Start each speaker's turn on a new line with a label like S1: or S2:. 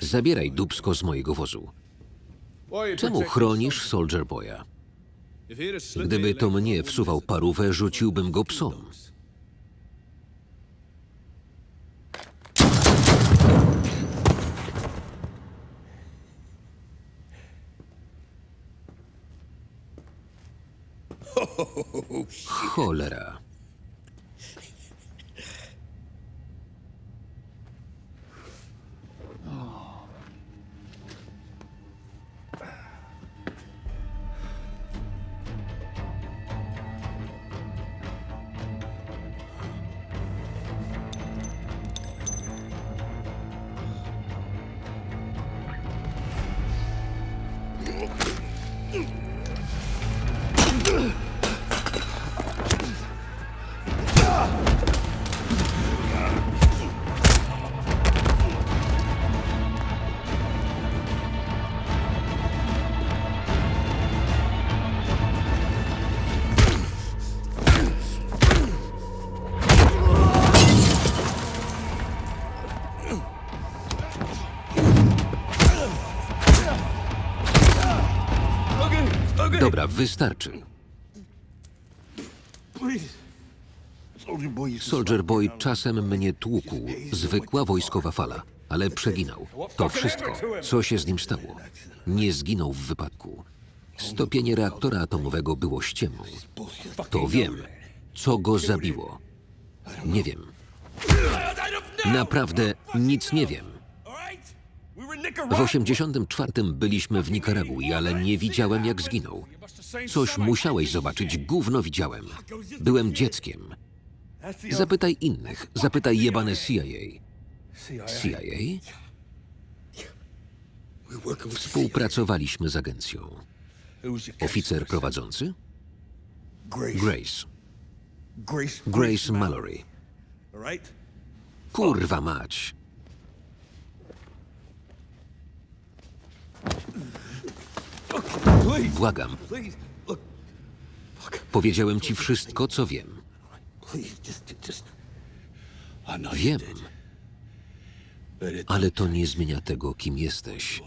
S1: Zabieraj dubsko z mojego wozu. Czemu chronisz Soldier Boya? Gdyby to mnie wsuwał parówę, rzuciłbym go psom. Cholera. Ugh! Dobra, wystarczy. Soldier Boy czasem mnie tłukł. Zwykła wojskowa fala, ale przeginał. To wszystko. Co się z nim stało? Nie zginął w wypadku. Stopienie reaktora atomowego było ściemą. To wiem. Co go zabiło? Nie wiem. Naprawdę nic nie wiem. W 84 byliśmy w Nikaragui, ale nie widziałem jak zginął. Coś musiałeś zobaczyć, gówno widziałem. Byłem dzieckiem. Zapytaj innych, zapytaj jebane CIA. CIA? Współpracowaliśmy z agencją. Oficer prowadzący? Grace. Grace Mallory. Kurwa mać. Błagam, Powiedziałem ci wszystko, co wiem. Wiem, ale to nie zmienia tego, kim jesteś.